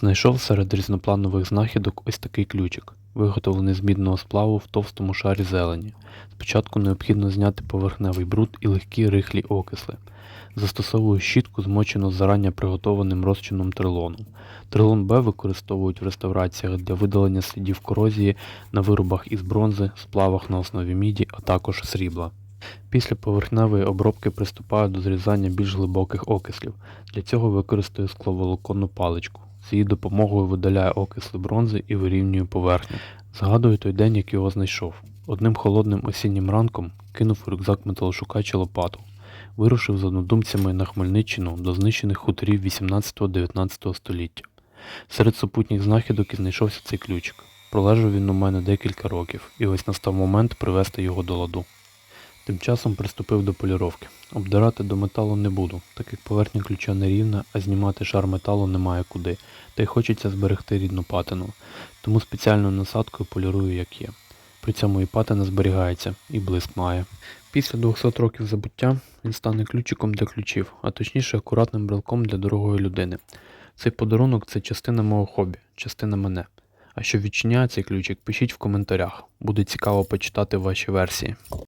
Знайшов серед різнопланових знахідок ось такий ключик, виготовлений з мідного сплаву в товстому шарі зелені. Спочатку необхідно зняти поверхневий бруд і легкі рихлі окисли. Застосовую щітку, змочену зарані приготованим розчином трилону. Трилон Б використовують в реставраціях для видалення слідів корозії на виробах із бронзи, сплавах на основі міді, а також срібла. Після поверхневої обробки приступаю до зрізання більш глибоких окислів. Для цього використаю скловолоконну паличку. З її допомогою видаляю окисли бронзи і вирівнюю поверхню. Згадую той день, як його знайшов. Одним холодним осіннім ранком кинув у рюкзак металошукач і лопату. Вирушив з однодумцями на Хмельниччину до знищених хуторів 18-19 століття. Серед супутніх знахідок і знайшовся цей ключик. Пролежав він у мене декілька років, і ось настав момент привести його до ладу. Тим часом приступив до поліровки. Обдирати до металу не буду, так як поверхня ключа нерівна, а знімати шар металу немає куди, та й хочеться зберегти рідну патину. Тому спеціальною насадкою полірую як є. При цьому і патина зберігається, і блиск має. Після 200 років забуття він стане ключиком для ключів, а точніше акуратним брелком для дорогої людини. Цей подарунок це частина мого хобі, частина мене. А що відчиняє цей ключик, пишіть в коментарях. Буде цікаво почитати ваші версії.